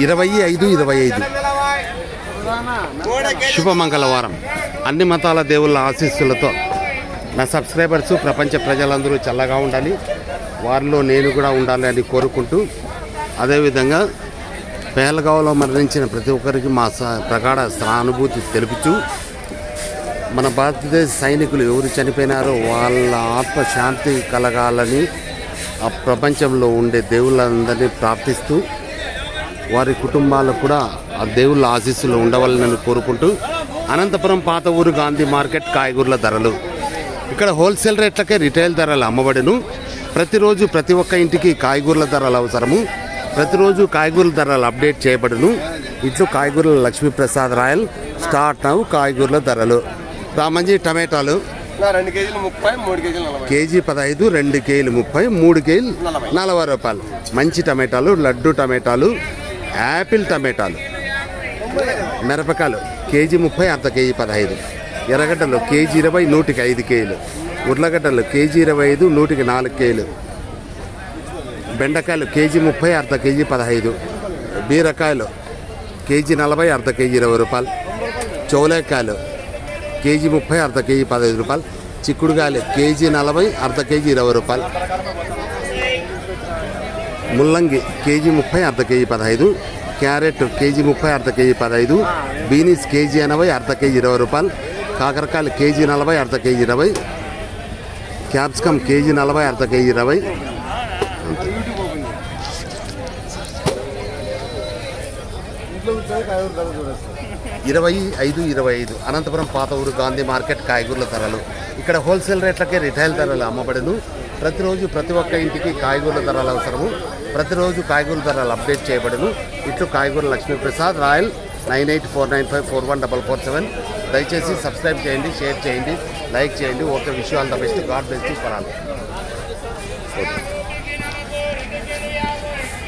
ఇరవై ఐదు ఇరవై ఐదు. శుభమంగళవారం. అన్ని మతాల దేవుళ్ళ ఆశీస్సులతో నా సబ్స్క్రైబర్స్ ప్రపంచ ప్రజలందరూ చల్లగా ఉండాలి. వారిలో నేను కూడా ఉండాలి అని కోరుకుంటూ అదేవిధంగా పేలగావలో మరణించిన ప్రతి ఒక్కరికి మా స- ప్రగాఢ సానుభూతి తెలుపుతూ మన భారతదేశ సైనికులు ఎవరు చనిపోయినారో వాళ్ళ ఆత్మశాంతి కలగాలని ఆ ప్రపంచంలో ఉండే దేవుళ్ళందరినీ ప్రార్థిస్తూ వారి కుటుంబాలకు కూడా ఆ దేవుళ్ళ ఆశీస్సులు ఉండవాలని కోరుకుంటూ అనంతపురం పాత ఊరు గాంధీ మార్కెట్ కాయగూరల ధరలు. ఇక్కడ హోల్సేల్ రేట్లకే రిటైల్ ధరలు అమ్మబడును. ప్రతిరోజు ప్రతి ఒక్క ఇంటికి కాయగూరల ధరలు అవసరము. ప్రతిరోజు కాయగూరల ధరలు అప్డేట్ చేయబడును. ఇట్లు కాయగూరల లక్ష్మీప్రసాద్ రాయల్ స్టార్ట్ నవ్వు కాయగూరల ధరలు. రామంజీ టమాటాలు కేజీ పదహైదు రెండు కేజీలు ముప్పై మూడు కేజీలు నలభై రూపాయలు. మంచి టమాటాలు లడ్డు టమాటాలు యాపిల్ టమాటాలు మిరపకాయలు కేజీ ముప్పై అర్ధ కేజీ పదహైదు. ఎర్రగడ్డలు కేజీ ఇరవై నూటికి ఐదు కేజీలు. ఉర్లగడ్డలు కేజీ ఇరవై ఐదు నూటికి నాలుగు కేజీలు. బెండకాయలు కేజీ ముప్పై అర్ధ కేజీ పదహైదు. బీరకాయలు కేజీ నలభై అర్ధ కేజీ ఇరవై రూపాయలు. చౌలేకాయలు కేజీ ముప్పై అర్ధ కేజీ పదహైదు రూపాయలు. చిక్కుడుకాయలు కేజీ నలభై అర్ధ కేజీ ఇరవై రూపాయలు. ముల్లంగి కేజీ ముప్పై అర్ధ కేజీ పదహైదు. క్యారెట్ కేజీ ముప్పై అర్ధ కేజీ పదహైదు బీనీస్ కేజీ ఎనభై అర్ధ కేజీ ఇరవై రూపాయలు కాకరకాయలు కేజీ నలభై అర్ధ కేజీ ఇరవై క్యాప్సికమ్ కేజీ నలభై అర్ధ కేజీ ఇరవై. ఇరవై ఐదు ఇరవై ఐదు. అనంతపురం పాత ఊరు గాంధీ మార్కెట్ కాయగూరల ధరలు. ఇక్కడ హోల్సేల్ రేట్లకే రిటైల్ ధరలు అమ్మబడును ప్రతిరోజు ప్రతి ఒక్క ఇంటికి కాయగూరల ధరలు అవసరము. ప్రతిరోజు కాయగూరల ధరలు అప్డేట్ చేయబడును. ఇట్లు కాయగూర Lakshmiprasad royal nine eight four nine five four one double four seven. దయచేసి సబ్స్క్రైబ్ చేయండి షేర్ చేయండి లైక్ చేయండి. ఓకే విషయాలు the best. God best for all.